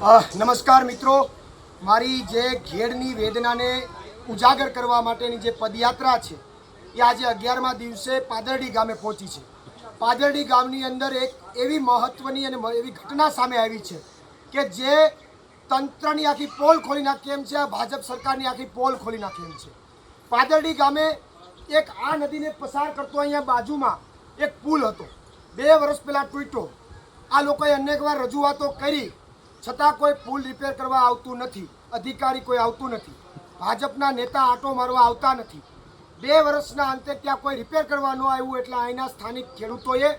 નમસ્કાર મિત્રો. મારી જે ઘેડની વેદનાને ઉજાગર કરવા માટેની જે પદયાત્રા છે, એ આજે અગિયારમા દિવસે પાદરડી ગામે પહોંચી છે. પાદરડી ગામની અંદર એક એવી મહત્વની અને એવી ઘટના સામે આવી છે કે જે તંત્રની આખી પોલ ખોલી નાખી એમ છે, આ ભાજપ સરકારની આખી પોલ ખોલી નાખી એમ છે. પાદરડી ગામે એક આ નદીને પસાર કરતો અહીંયા બાજુમાં એક પુલ હતો. બે વર્ષ પહેલાં તૂટ્યો. આ લોકોએ અનેકવાર રજૂઆતો કરી છતાં કોઈ પુલ રિપેર કરવા આવતું નથી. અધિકારી કોઈ આવતું નથી. ભાજપના નેતા આટો મારવા આવતા નથી. બે વર્ષના અંતે ત્યાં કોઈ રિપેર કરવા ન આવ્યું એટલે અહીંના સ્થાનિક ખેડૂતોએ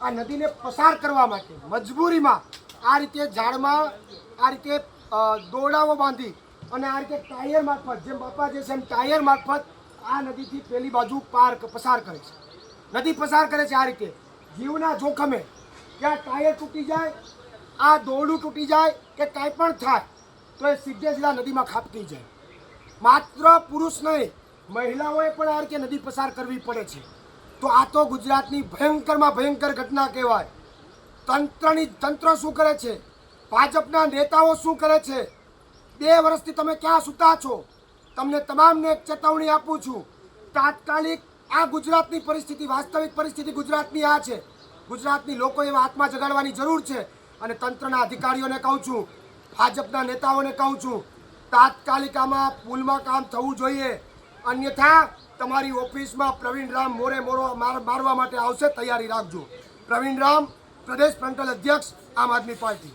આ નદીને પસાર કરવા માટે મજબૂરીમાં આ રીતે ઝાડમાં આ રીતે દોરડાઓ બાંધી અને આ રીતે ટાયર મારફત, જેમ બાપા જે છે એમ ટાયર મારફત આ નદીથી પેલી બાજુ પાર પસાર કરે છે. નદી પસાર કરે છે આ રીતે. જીવના જોખમે. ક્યાં ટાયર તૂટી જાય આ દોરડું તૂટી જાય કે કાંઈ પણ થાય, તો એ સીધે સીધા નદીમાં ખાપકી જાય. માત્ર પુરુષ નહીં, મહિલાઓએ પણ આ રીતે નદી પસાર કરવી પડે છે. તો આ તો ગુજરાતની ભયંકરમાં ભયંકર ઘટના કહેવાય. તંત્રની તંત્ર શું કરે છે? ભાજપના નેતાઓ શું કરે છે? બે વર્ષથી તમે ક્યાં સૂતા છો? તમને તમામને એક ચેતવણી આપું છું. તાત્કાલિક આ ગુજરાતની પરિસ્થિતિ, વાસ્તવિક પરિસ્થિતિ ગુજરાતની આ છે. ગુજરાતની લોકો એવા હાથમાં જગાડવાની જરૂર છે. અને તંત્રના અધિકારીઓને કહું છું, ભાજપના નેતાઓને કહું છું તાત્કાલિક આમાં પુલમાં કામ થવું જોઈએ. અન્યથા તમારી ઓફિસમાં પ્રવીણ રામ મોરે મોરો માર- મારવા માટે આવશે, તૈયારી રાખજો. પ્રવીણ રામ, પ્રદેશ ફ્રન્ટલ અધ્યક્ષ, આમ આદમી પાર્ટી.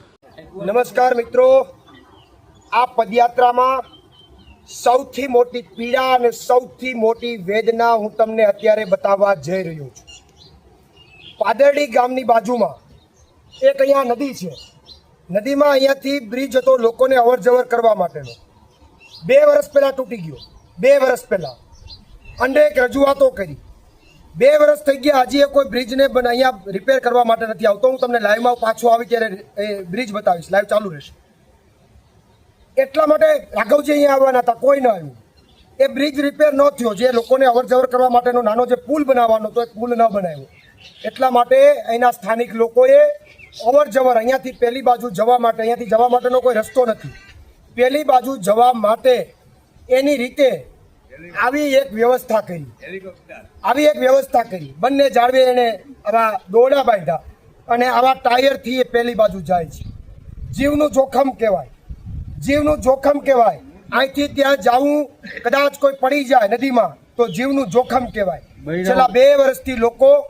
નમસ્કાર મિત્રો. આ પદયાત્રામાં સૌથી મોટી પીડા અને સૌથી મોટી વેદના હું તમને અત્યારે બતાવવા જઈ રહ્યો છું. પાદરડી ગામની બાજુમાં એક અહીંયા નદી છે. નદીમાં અહીંયાથી બ્રિજ હતો લોકોને અવર જવર કરવા માટેનો. બે વર્ષ પહેલાં તૂટી ગયો. બે વર્ષ પહેલાં. અનેક રજૂઆતો કરી. બે વર્ષ થઈ ગયા, હજી એ કોઈ બ્રિજને બન, અહીંયા રિપેર કરવા માટે નથી આવતો. હું તમને લાઈવમાં પાછો આવી ત્યારે એ બ્રિજ બતાવીશ. લાઈવ ચાલુ રહેશે. એટલા માટે રાઘવજી અહીંયા આવવાના હતા. કોઈ ન આવ્યું. એ બ્રિજ રિપેર ન થયો. જે લોકોને અવર જવર કરવા માટેનો નાનો જે પુલ બનાવવાનો હતો, એ પુલ ન બનાવ્યો. એટલા માટે અહીંના સ્થાનિક લોકોએ અવર જવર અહીંયાથી પેલી બાજુ જવા માટે અહીંયાથી જવા માટેનો કોઈ રસ્તો નથી. પહેલી બાજુ જવા માટે એની રીતે આવી એક વ્યવસ્થા કરી. આવી એક વ્યવસ્થા કરી. બંને જાળવે એને આવા દોડા બાંધ્યા અને આવા ટાયરથી એ પેલી બાજુ જાય છે. જીવનું જોખમ કહેવાય. જીવનું જોખમ કહેવાય. અહીંથી ત્યાં જવું કદાચ કોઈ પડી જાય નદીમાં તો જીવનું જોખમ કહેવાય. છેલ્લા બે વર્ષથી લોકો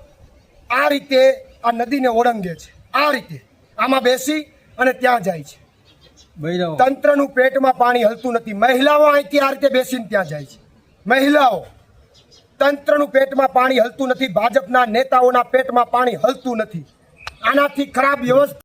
આ રીતે આ નદીને ઓળંગે છે. આ રીતે. આમાં બેસી અને ત્યાં જાય છે. તંત્રનું પેટમાં પાણી હલતું નથી. મહિલાઓ અહીંથી આ રીતે બેસીને ત્યાં જાય છે. મહિલાઓ તંત્રનું પેટમાં પાણી હલતું નથી. ભાજપના નેતાઓના પેટમાં પાણી હલતું નથી. આનાથી ખરાબ વ્યવસ્થા